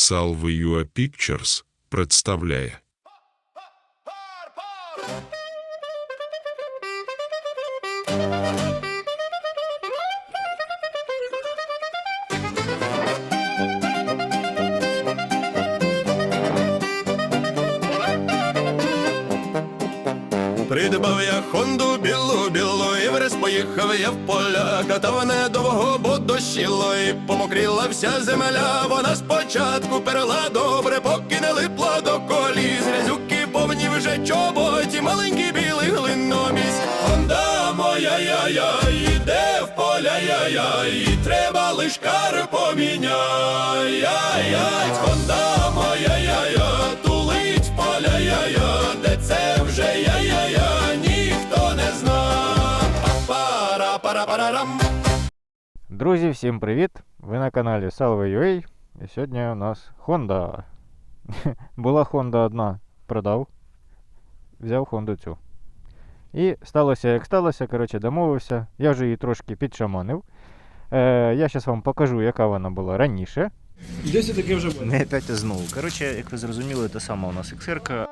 Salve Pictures представляє в поля, катав недовго, бо дощило і помокріла вся земля. Вона спочатку перла добре, поки не липла до коліс. Грязюки повні вже чоботі, маленький білий глиномість. Хонда моя я я іде в поля я я і треба лиш кар поміняй. Хонда моя я я Друзі, всім привіт! Ви на каналі Salve.ua і сьогодні у нас Honda. Була Honda одна, продав. Взяв Honda цю. І сталося, як сталося, коротше, домовився. Я вже її трошки підшаманив. Е, я зараз вам покажу, яка вона була раніше. Де все таке вже буде? Не опять знову. Коротше, як ви зрозуміли, та сама у нас XR.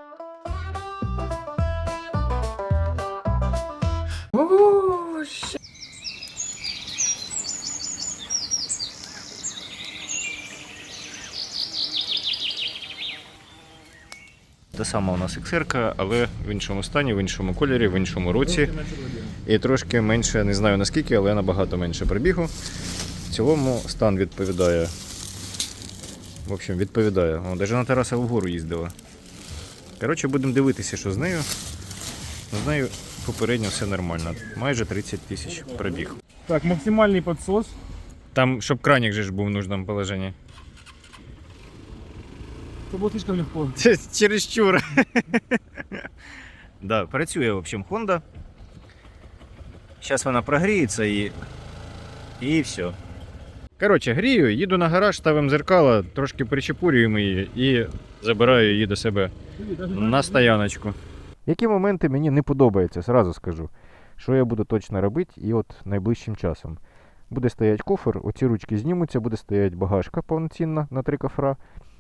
Та сама у нас XR, але в іншому стані, в іншому кольорі, в іншому році. І трошки менше, не знаю наскільки, але набагато менше пробігу. В цілому стан відповідає. В общем, відповідає. О, навіть на Тараса вгору їздила. Коротше, будемо дивитися, що з нею. З нею попередньо все нормально. Майже 30 тисяч пробіг. Так, максимальний підсос. Там, щоб кранік же ж був в нужному положенні. Це було слишком легко. Це чересчур. да, працює, в общем, Honda. Зараз вона прогріється і. І все. Коротше, грію, їду на гараж, ставимо зеркало, трошки причепурюємо її і забираю її до себе на стояночку. Які моменти мені не подобаються, зразу скажу. Що я буду точно робити, і от найближчим часом. Буде стояти кофр, оці ручки знімуться, буде стояти багажка повноцінна на три кофра.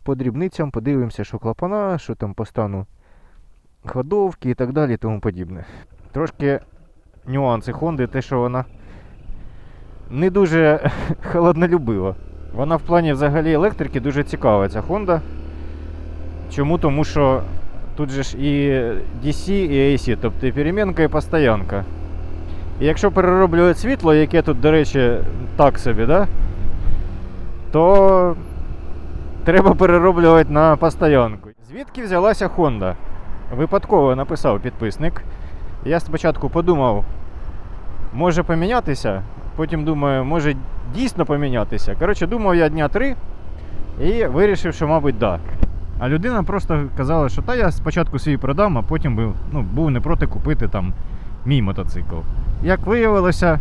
По дрібницям подивимося, що клапана, що там по стану ходовки і так далі і тому подібне. Трошки нюанси Хонди, те, що вона не дуже холоднолюбива. Вона в плані взагалі електрики дуже цікава, ця Honda. Чому? Тому що тут же ж і DC, і AC, тобто і перемінка, і постоянка. І якщо перероблювати світло, яке тут, до речі, так собі, да? то треба перероблювати на постоянку. Звідки взялася Honda? Випадково написав підписник. Я спочатку подумав, може помінятися, потім думаю, може дійсно помінятися. Коротше, думав я дня три і вирішив, що, мабуть, так. Да. А людина просто казала, що та я спочатку свій продам, а потім би, ну, був не проти купити там мій мотоцикл. Як виявилося,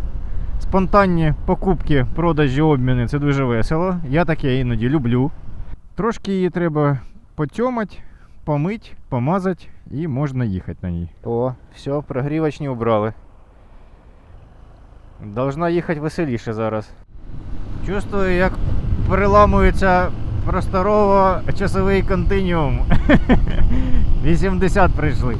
спонтанні покупки, продажі, обміни це дуже весело. Я таке іноді люблю. Трошки її треба потьомати, помить, помазати і можна їхати на ній. О, все, прогрівочні убрали. Должна їхати веселіше зараз. Чувствую, як переламується просторово-часовий континіум. 80 прийшли.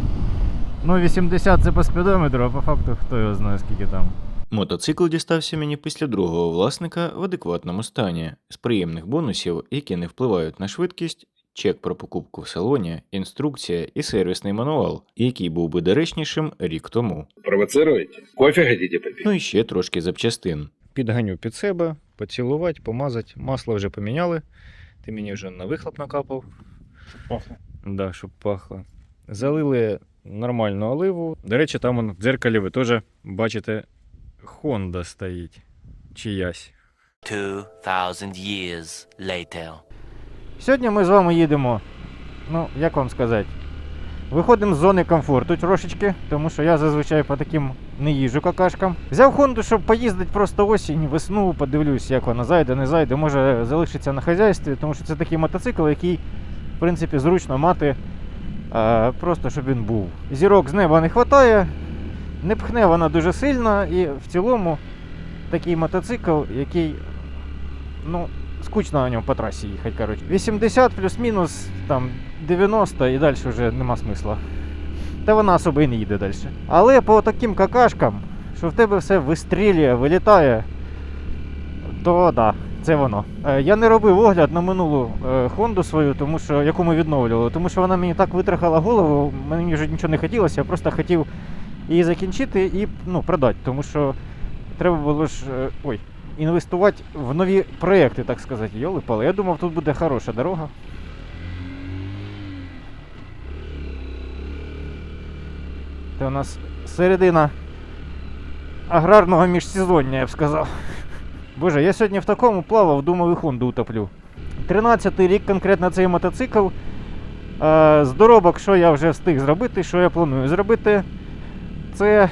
Ну, 80 це по спідометру, а по факту хто його знає, скільки там. Мотоцикл дістався мені після другого власника в адекватному стані, з приємних бонусів, які не впливають на швидкість, чек про покупку в салоні, інструкція і сервісний мануал, який був би доречнішим рік тому. Провоцируете? Кофе хотите попить? Ну і ще трошки запчастин. Підганю під себе, поцілувати, помазати. Масло вже поміняли. Ти мені вже на вихлоп накапав. Пахне. Да, щоб пахло. Залили нормальну оливу. До речі, там в дзеркалі ви теж бачите, Honda стоїть. Чиясь. 2,000 years later. Сьогодні ми з вами їдемо. Ну, як вам сказати? Виходимо з зони комфорту трошечки, тому що я зазвичай по таким не їжджу какашкам. Взяв Хонду, щоб поїздити просто осінь, весну, подивлюсь, як вона зайде, не зайде, може залишиться на хазяйстві, тому що це такий мотоцикл, який, в принципі, зручно мати, е, просто щоб він був. Зірок з неба не вистачає, не пхне вона дуже сильно, і в цілому такий мотоцикл, який, ну, скучно на ньому по трасі їхати, коротше. 80 плюс-мінус, там 90 і далі вже нема смисла. Та вона особо і не їде далі. Але по таким какашкам, що в тебе все вистрілює, вилітає, то да, це воно. Е, Я не робив огляд на минулу е, Хонду свою, тому що, яку ми відновлювали, тому що вона мені так витрахала голову, мені вже нічого не хотілося, я просто хотів її закінчити і ну, продати, тому що треба було ж е, ой, інвестувати в нові проекти, так сказати. Йоли пали. Я думав, тут буде хороша дорога. Це у нас середина аграрного міжсезоння, я б сказав. Боже, я сьогодні в такому плавав, думав і Хонду утоплю. 13-й рік конкретно цей мотоцикл. Е, з доробок, що я вже встиг зробити, що я планую зробити. Це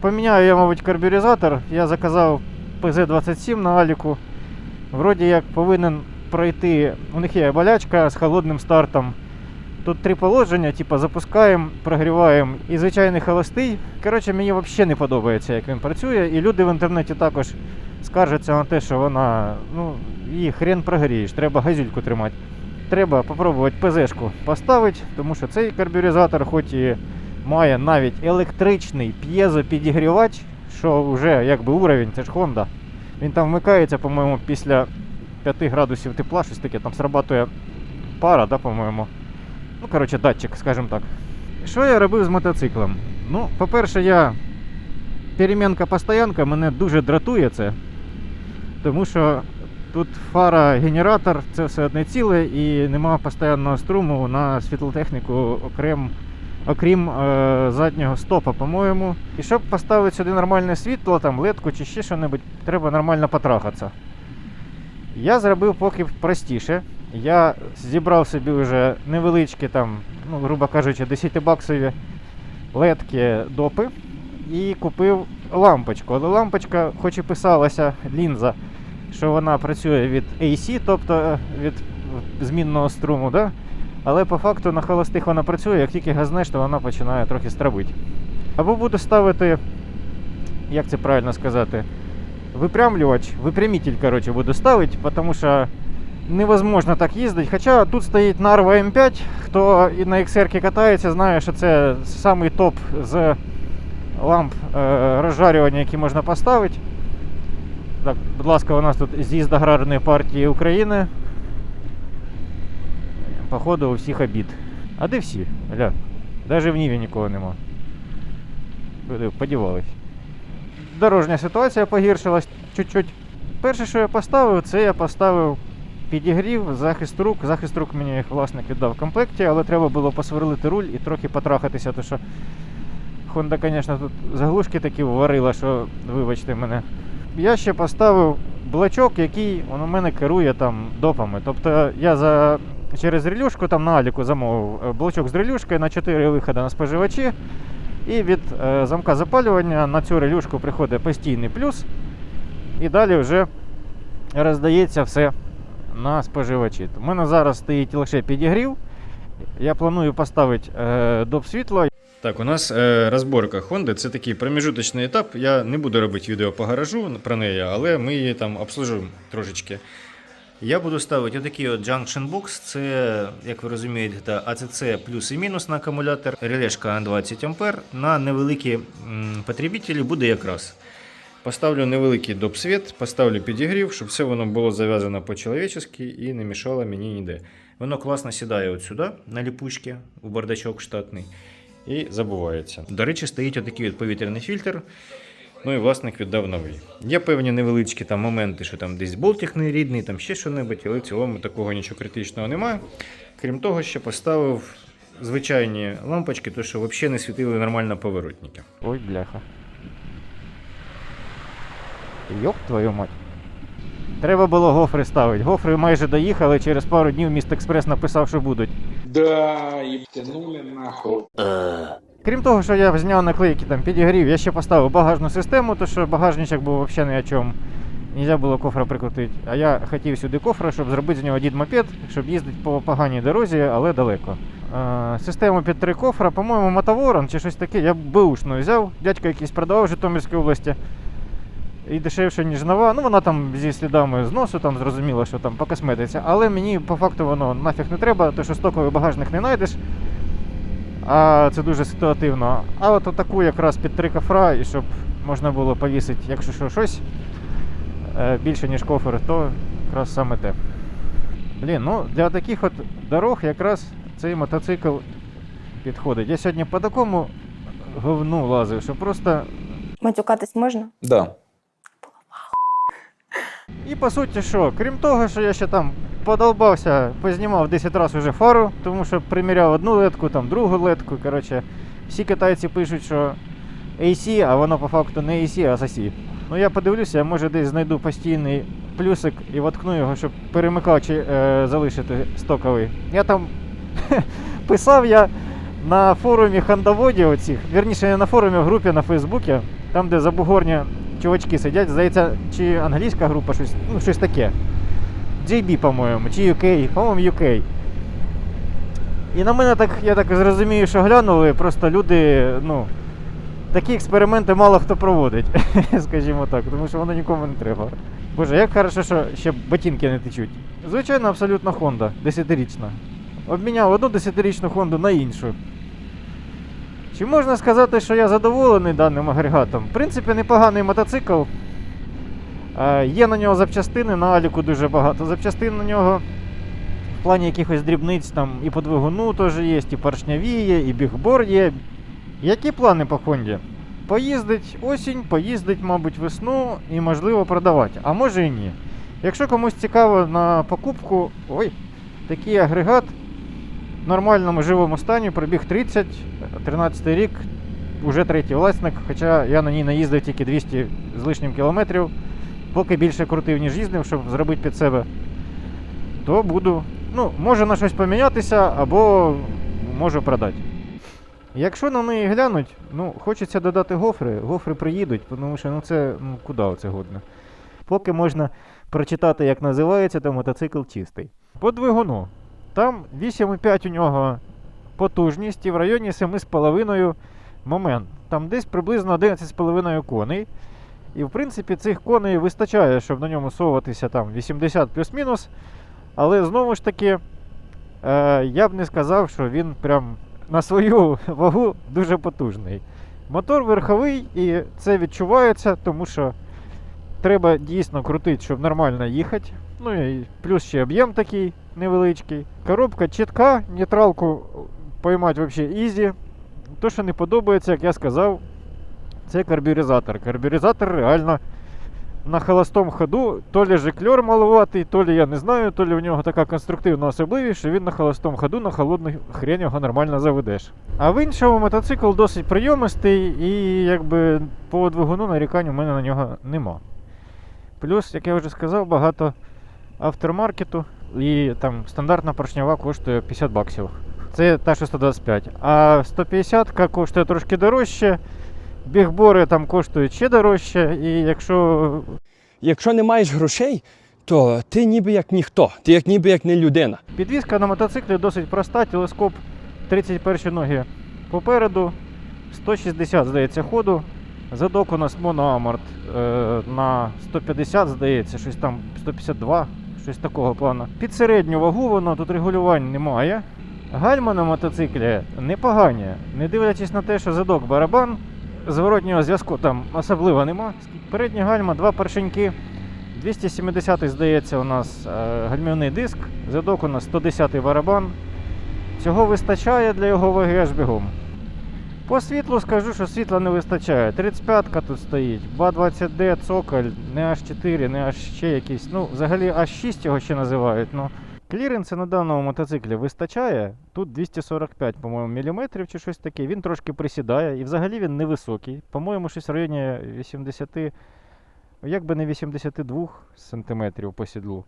поміняю я, мабуть, карбюризатор. Я заказав ПЗ-27 на Аліку. Вроді як повинен пройти. У них є болячка з холодним стартом. Тут три положення, типу запускаємо, прогріваємо і звичайний холостий. Коротше, мені взагалі не подобається, як він працює. І люди в інтернеті також скаржаться на те, що вона, ну, її хрен прогрієш, треба газюльку тримати. Треба попробувати ПЗшку поставити, тому що цей карбюризатор, хоч і має навіть електричний п'єзопідігрівач, що вже якби уровень, це ж Honda. Він там вмикається, по-моєму, після 5 градусів тепла, щось таке, там срабатує пара, да, по-моєму. Ну, коротше, датчик, скажімо так. Що я робив з мотоциклом? Ну, по-перше, я перемінка-постоянка мене дуже дратує це. Тому що тут фара, генератор, це все одне ціле і нема постійного струму на світлотехніку окрем, окрім е, заднього стопа, по-моєму. І щоб поставити сюди нормальне світло, там ледку чи ще що-небудь, треба нормально потрахатися. Я зробив поки простіше. Я зібрав собі вже невеличкі там, ну, грубо кажучи, 10-баксові ледки допи і купив лампочку. Але лампочка, хоч і писалася лінза, що вона працює від AC, тобто е, від змінного струму, да? Але по факту на холостих вона працює, як тільки газнеш, то вона починає трохи стробити. Або буду ставити, як це правильно сказати, випрямлювач, випрямитель, коротше, буду ставити, тому що невозможно так їздити. Хоча тут стоїть Narva M5, хто і на XR катається, знає, що це самий топ з ламп е, розжарювання, які можна поставити. Так, будь ласка, у нас тут з'їзд аграрної партії України. Походу, у всіх обід. А де всі? Гля, навіть в Ніві нікого нема. Подівались. Дорожня ситуація погіршилась чуть-чуть. Перше, що я поставив, це я поставив підігрів, захист рук. Захист рук мені їх власник віддав в комплекті, але треба було посверлити руль і трохи потрахатися, тому що Honda, звісно, тут заглушки такі варила, що вибачте мене. Я ще поставив блочок, який у мене керує там допами. Тобто я за через релюшку там на Аліку замовив е, блочок з релюшкою на 4 виходи на споживачі. І від е, замка запалювання на цю релюшку приходить постійний плюс. І далі вже роздається все на споживачі. У мене зараз стоїть лише підігрів. Я планую поставити е, доп світло. Так, у нас е, розборка Honda це такий проміжуточний етап. Я не буду робити відео по гаражу про неї, але ми її там обслужуємо трошечки. Я буду ставити отакий от Junction Box. Це, як ви розумієте, ACC плюс і мінус на акумулятор, релешка на 20 А. На невеликі м, потребителі буде якраз. Поставлю невеликий допсвіт, поставлю підігрів, щоб все воно було зав'язано по-чоловічески і не мішало мені ніде. Воно класно сідає от сюди, на ліпучки, у бардачок штатний, і забувається. До речі, стоїть отакий от повітряний фільтр. Ну і власник віддав новий. Є певні невеличкі там моменти, що там десь болтик не рідний, там ще що-небудь, але в цілому такого нічого критичного немає. Крім того, ще поставив звичайні лампочки, то що взагалі не світили нормально поворотники. Ой, бляха. Йоп твою мать. Треба було гофри ставити. Гофри майже доїхали, через пару днів міст Експрес написав, що будуть. Да, и тянули нахуй. Крім того, що я зняв наклейки, там підігрів, я ще поставив багажну систему, то що багажничок був взагалі ні о чому. Нельзя було кофра прикрутити. А я хотів сюди кофра, щоб зробити з нього дід мопед, щоб їздити по поганій дорозі, але далеко. Е, систему під три кофра, по-моєму, мотоворон чи щось таке, я бушну взяв. Дядько якийсь продавав в Житомирській області. і дешевше, ніж нова. Ну, вона там зі слідами зносу, там зрозуміло, що там по. Але мені по факту воно нафіг не треба, тому що стоковий багажник не знайдеш. А це дуже ситуативно. А от таку якраз під три кафра, і щоб можна було повісити, якщо що, щось е, більше, ніж кофер, то якраз саме те. Блін, ну для таких от дорог якраз цей мотоцикл підходить. Я сьогодні по такому говну лазив, що просто. Матюкатись можна? Да. І по суті, що, крім того, що я ще там подолбався, познімав 10 разів уже фару, тому що приміряв одну ледку, там другу ледку. Коротше, всі китайці пишуть, що AC, а воно по факту не AC, а SASI. Ну я подивлюся, я може десь знайду постійний плюсик і воткну його, щоб перемикач е, залишити стоковий. Я там писав я на форумі хандоводів оцих, вірніше не на форумі, а в групі на Фейсбуці, там, де забугорні чувачки сидять, здається, чи англійська група, щось, ну, щось таке. JB, по-моєму, чи UK, по-моєму, UK. І на мене так, я так зрозумію, що глянули, просто люди, ну, такі експерименти мало хто проводить, скажімо так, тому що воно нікому не треба. Боже, як хорошо, що ще ботинки не течуть. Звичайно, абсолютно Honda, 10-річна. Обміняв одну 10-річну Honду на іншу. Чи можна сказати, що я задоволений даним агрегатом? В принципі, непоганий мотоцикл. Е, є на нього запчастини, на Аліку дуже багато запчастин на нього. В плані якихось дрібниць там і по двигуну теж є, і поршняві є, і бігбор є. Які плани по Хонді? Поїздить осінь, поїздить, мабуть, весну і можливо продавати. А може і ні. Якщо комусь цікаво на покупку, ой, такий агрегат в нормальному живому стані, пробіг 30, 13 рік, уже третій власник, хоча я на ній наїздив тільки 200 з лишнім кілометрів, поки більше крутив, ніж їздив, щоб зробити під себе, то буду. Ну, може на щось помінятися або можу продати. Якщо на неї глянуть, ну, хочеться додати гофри, гофри приїдуть, тому що ну це ну, куди це годно. Поки можна прочитати, як називається, то мотоцикл чистий. По двигуну. Там 8,5 у нього потужність і в районі 7,5 момент. Там десь приблизно 11,5 коней. І в принципі цих коней вистачає, щоб на ньому совуватися там 80 плюс-мінус. Але знову ж таки, е, я б не сказав, що він прям на свою вагу дуже потужний. Мотор верховий, і це відчувається, тому що треба дійсно крутити, щоб нормально їхати. Ну і плюс ще об'єм такий невеличкий. Коробка чітка, нейтралку поймати взагалі ізі. То, що не подобається, як я сказав, це карбюризатор. Карбюризатор реально на холостому ходу, то лі жикльор малуватий, то лі я не знаю, то лі в нього така конструктивна особливість, що він на холостому ходу на холодну хрень його нормально заведеш. А в іншому мотоцикл досить прийомистий і якби по двигуну нарікань у мене на нього нема. Плюс, як я вже сказав, багато автормаркету і там стандартна поршнева коштує 50 баксів. Це та, що 125. А 150 коштує трошки дорожче. Бігбори там коштують ще дорожче, і якщо Якщо не маєш грошей, то ти ніби як ніхто, ти як ніби як не людина. Підвізка на мотоциклі досить проста, телескоп 31 ноги попереду, 160, здається, ходу. Задок у нас моноаморт е, на 150, здається, щось там 152, щось такого плану. Під середню вагу воно, тут регулювань немає. Гальма на мотоциклі непогані, не дивлячись на те, що задок барабан, зворотнього зв'язку там особливо нема. Передні гальма, два поршеньки. 270 здається, у нас е, гальмівний диск, задок у нас 110 барабан. Цього вистачає для його ваги аж бігом. По світлу скажу, що світла не вистачає. 35-ка тут стоїть, БА-20D, цоколь, не H4, не аж ще якийсь. Ну, взагалі H6 його ще називають. Ну, кліренси на даному мотоциклі вистачає. Тут 245, по-моєму, міліметрів чи щось таке. Він трошки присідає і взагалі він невисокий. По-моєму, щось в районі 80, як би не 82 сантиметрів по сідлу.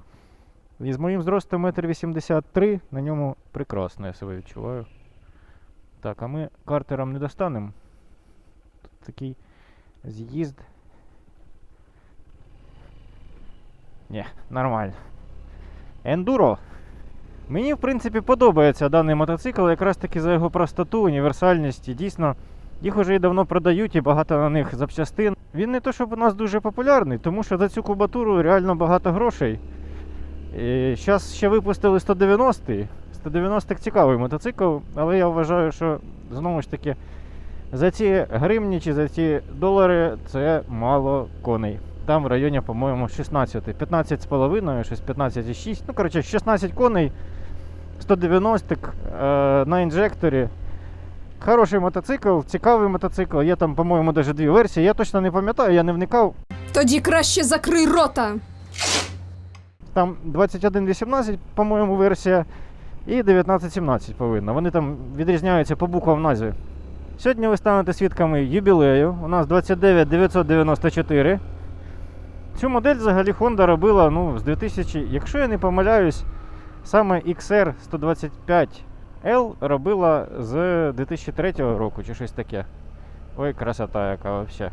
І з моїм зростом 1,83 м на ньому прекрасно я себе відчуваю. Так, а ми картером не достанемо. Тут такий з'їзд. Ні, нормально. Ендуро. Мені, в принципі, подобається даний мотоцикл, якраз таки за його простоту, універсальність дійсно Їх уже і давно продають, і багато на них запчастин. Він не то, щоб у нас дуже популярний, тому що за цю кубатуру реально багато грошей. Зараз ще випустили 190-й. 190 цікавий мотоцикл, але я вважаю, що знову ж таки за ці гривні чи за ці долари це мало коней. Там в районі, по-моєму, 16. 15 з половиною, щось 15,6. Ну, коротше, 16 коней, 190 е, на інжекторі. Хороший мотоцикл, цікавий мотоцикл. Є там, по-моєму, навіть дві версії. Я точно не пам'ятаю, я не вникав. Тоді краще закрий рота. Там 2118, по-моєму, версія, і 1917 повинна. Вони там відрізняються по буквам назви. Сьогодні ви станете свідками юбілею. У нас 29994. Цю модель взагалі Honda робила ну, з 2000, якщо я не помиляюсь, саме XR 125L робила з 2003 року чи щось таке. Ой, красота яка взагалі.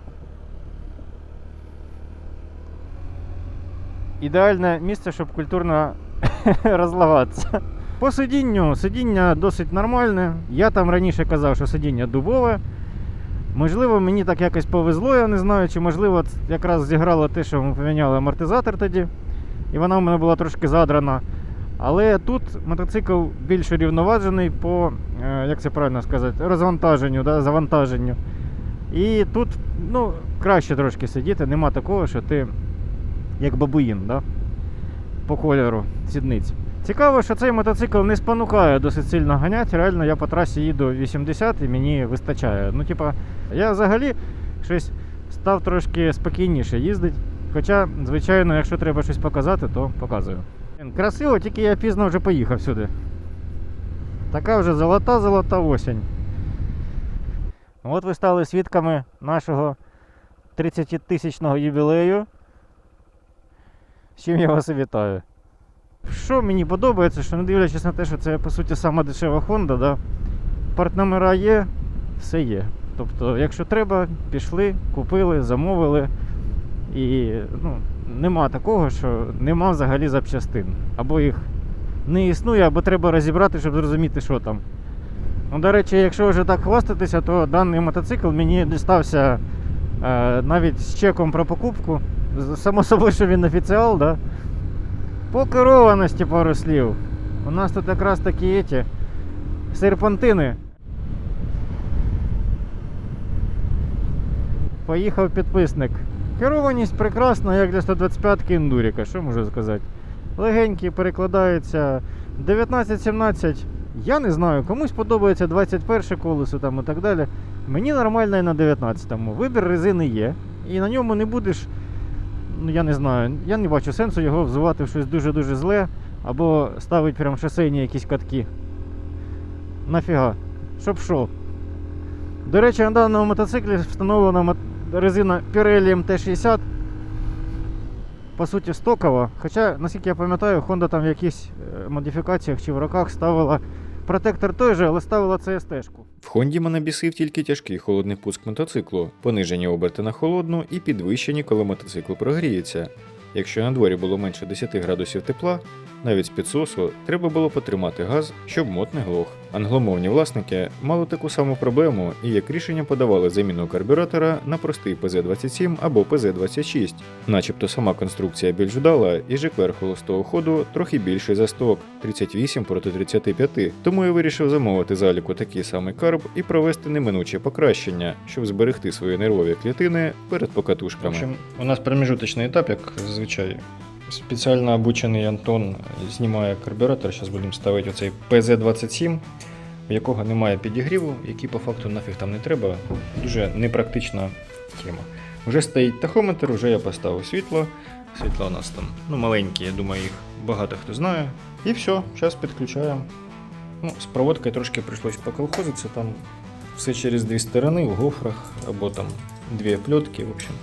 ідеальне місце, щоб культурно розлагатися. По сидінню, сидіння досить нормальне. Я там раніше казав, що сидіння дубове. Можливо, мені так якось повезло, я не знаю, чи можливо якраз зіграло те, що ми поміняли амортизатор тоді, і вона в мене була трошки задрана. Але тут мотоцикл більш рівноважений по, е, як це правильно сказати, розвантаженню, да, завантаженню. І тут ну, краще трошки сидіти, нема такого, що ти як бабуїн, да? по кольору сідниць. Цікаво, що цей мотоцикл не спонукає досить сильно ганяти. Реально я по трасі їду 80 і мені вистачає. Ну, типа, я взагалі щось став трошки спокійніше їздити. Хоча, звичайно, якщо треба щось показати, то показую. Красиво, тільки я пізно вже поїхав сюди. Така вже золота-золота осінь. От ви стали свідками нашого 30-тисячного ювілею. З чим я вас і вітаю. Що мені подобається, що не дивлячись на те, що це по суті сама дешева Honda, да, партномера є, все є. Тобто, якщо треба, пішли, купили, замовили. І ну, нема такого, що нема взагалі запчастин. Або їх не існує, або треба розібрати, щоб зрозуміти, що там. Ну, до речі, якщо вже так хвастатися, то даний мотоцикл мені дістався е, навіть з чеком про покупку. Само собою, що він офіціал, да? По керованості пару слів. У нас тут якраз такі еті, серпантини. Поїхав підписник. Керованість прекрасна, як для 125-ки індуріка, що можу сказати. Легенький перекладається 19-17. Я не знаю, комусь подобається 21 колесо там і так далі. Мені нормально і на 19-му. Вибір резини є. І на ньому не будеш. Ну я не знаю. Я не бачу сенсу його взувати в щось дуже-дуже зле. Або ставити прям шосейні якісь катки. Нафіга. Щоб що? До речі, на даному мотоциклі встановлена мот- резина Pirelli MT60. По суті, стокова. Хоча, наскільки я пам'ятаю, Honda там в якихось е, модифікаціях чи в роках ставила протектор той же, але ставила CST-шку. В Хонді мене бісив тільки тяжкий холодний пуск мотоциклу, понижені оберти на холодну і підвищені, коли мотоцикл прогріється. Якщо на дворі було менше 10 градусів тепла, навіть з підсосу треба було потримати газ, щоб мот не глох. Англомовні власники мали таку саму проблему і як рішення подавали заміну карбюратора на простий ПЗ-27 або ПЗ-26. Начебто сама конструкція більш вдала, і жеклер холостого ходу трохи більший за сток 38 проти 35. Тому я вирішив замовити заліку такий самий карб і провести неминуче покращення, щоб зберегти свої нервові клітини перед покатушками. В общем, у нас промежуточний етап, як зазвичай. Спеціально обучений Антон знімає карбюратор. Зараз будемо ставити оцей PZ27, в якого немає підігріву, який по факту нафіг там не треба. Дуже непрактична тема. Вже стоїть тахометр, вже я поставив світло. Світла у нас там ну, маленькі, я думаю, їх багато хто знає. І все, зараз підключаємо. Ну, з проводкою трошки прийшлось поколхозитися, там все через дві сторони в гофрах, або там дві пльотки, в общем.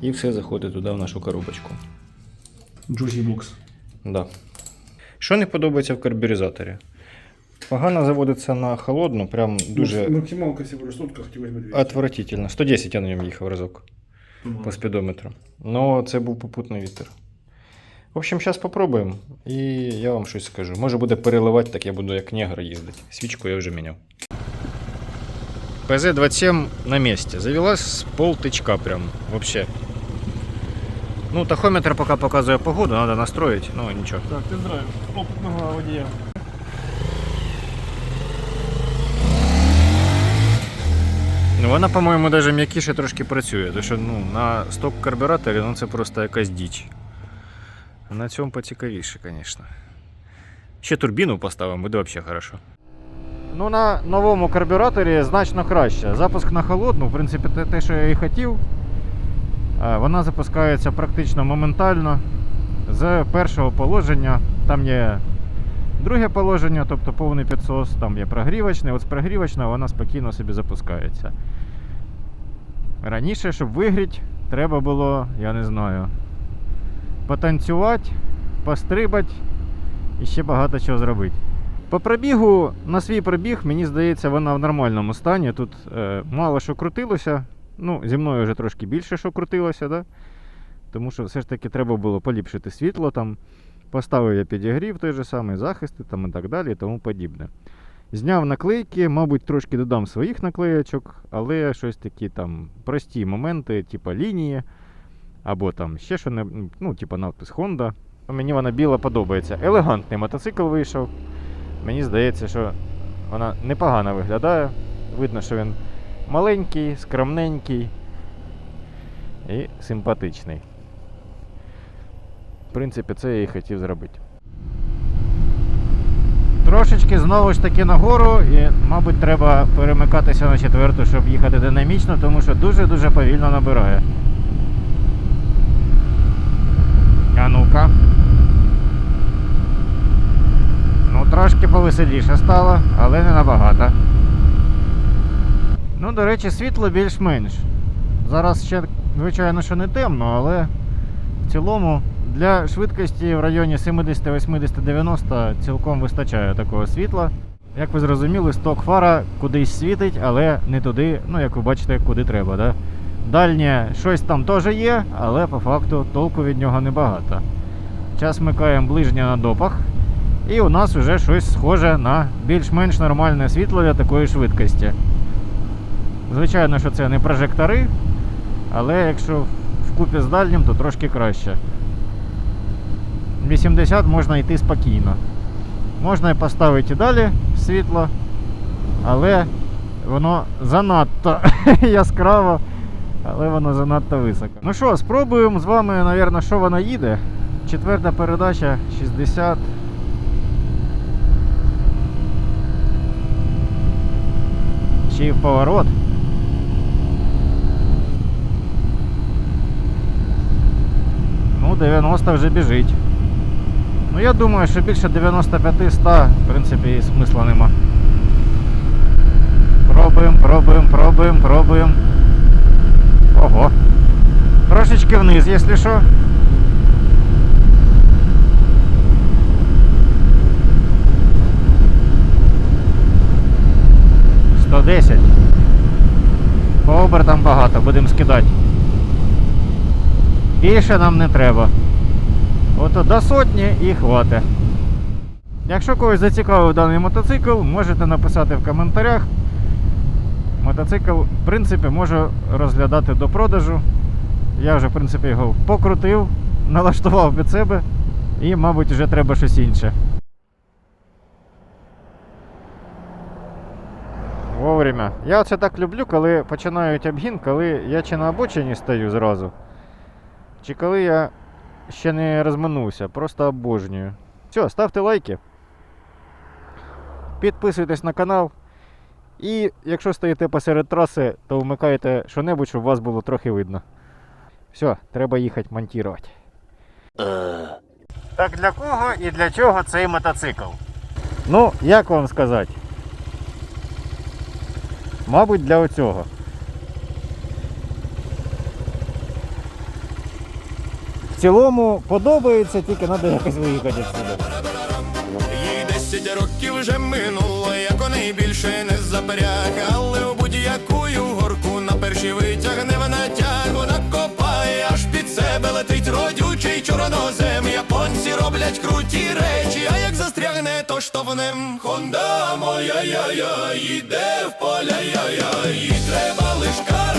І все заходить туди в нашу коробочку. Juicy Box. Да. Що не подобається в карбюризаторі? Погано заводиться на холодну, прям дуже Максималка всего сотка, хотелось бы 200. отвратительно. 110 я на ньому їхав разок по спідометру. Ну, це був попутний вітер. В общем, зараз спробуємо і я вам щось скажу. Може буде переливати, так я буду як негр їздити. Свічку я вже міняв. ПЗ-27 на месте. Завелась с полтычка прям, вообще. Ну, тахометр пока показывает погоду, надо настроить, но ничего. Так, ти драйв. Опитного водія. Ну, вона, по-моєму, навіть м'якіше трошки працює, тому що ну, на сток карбюраторі ну, це просто якась діч. На цьому поцікавіше, звісно. Ще турбіну поставимо, буде взагалі хорошо. Ну, на новому карбюраторі значно краще. Запуск на холодну, в принципі, те що я і хотів. Е, Вона запускається практично моментально. З першого положення там є друге положення, тобто повний підсос, там є прогрівочне. От з прогрівочного вона спокійно собі запускається. Раніше, щоб вигріти, треба було, я не знаю, потанцювати, пострибати і ще багато чого зробити. По пробігу, на свій пробіг, мені здається, вона в нормальному стані. Тут е, мало що крутилося. Ну, зі мною вже трошки більше що крутилося, да? тому що все ж таки треба було поліпшити світло там. Поставив я підігрів той же самий, захисти там і так далі і тому подібне. Зняв наклейки, мабуть, трошки додам своїх наклеєчок, але щось такі там прості моменти, типу лінії, або там ще що не, ну, типу надпис Honda. Мені вона біла подобається. Елегантний мотоцикл вийшов. Мені здається, що вона непогано виглядає. Видно, що він маленький, скромненький і симпатичний. В принципі, це я і хотів зробити. Трошечки знову ж таки нагору, і, мабуть, треба перемикатися на четверту, щоб їхати динамічно, тому що дуже-дуже повільно набирає. А ну-ка. Ну, трошки повеселіше стало, але не набагато. Ну, до речі, світло більш-менш. Зараз ще, звичайно, що не темно, але в цілому для швидкості в районі 70-80-90 цілком вистачає такого світла. Як ви зрозуміли, сток фара кудись світить, але не туди, ну як ви бачите, куди треба. Да? Дальнє щось там теж є, але по факту толку від нього небагато. Зараз вмикаємо ближнє на допах. І у нас вже щось схоже на більш-менш нормальне світло для такої швидкості. Звичайно, що це не прожектори, але якщо вкупі з дальнім, то трошки краще. 80 можна йти спокійно. Можна і поставити далі світло, але воно занадто яскраво, але воно занадто високо. Ну що, спробуємо з вами, напевно, що вона їде. Четверта передача 60. Чи в поворот. Ну, 90 вже біжить. Ну, я думаю, що більше 95-100, в принципі, і смисла нема. Пробуємо, пробуємо, пробуємо, пробуємо. Ого. Трошечки вниз, якщо що. Сто десять. По обертам багато, будемо скидати. Більше нам не треба. Ото до сотні і хватить. Якщо когось зацікавив даний мотоцикл, можете написати в коментарях. Мотоцикл, в принципі, можу розглядати до продажу. Я вже, в принципі, його покрутив, налаштував під себе і, мабуть, вже треба щось інше. Вовремя. Я це так люблю, коли починають обгін, коли я чи на обочині стою зразу, чи коли я ще не розминувся, просто обожнюю. Все, ставте лайки. Підписуйтесь на канал. І якщо стоїте посеред траси, то вмикайте що-небудь, щоб вас було трохи видно. Все, треба їхати монтувати. Так для кого і для чого цей мотоцикл? Ну, як вам сказати? Мабуть, для оцього. Цілому подобається, тільки треба якось виїхати відсюди. Їй 10 років вже минуло, як коней більше не запряг, але у будь-яку горку на першій витягне вона тяг, вона копає, аж під себе летить родючий чорнозем, японці роблять круті речі, а як застрягне, то штовхнем Хонда моя я я їде в поля я я і треба лиш кар.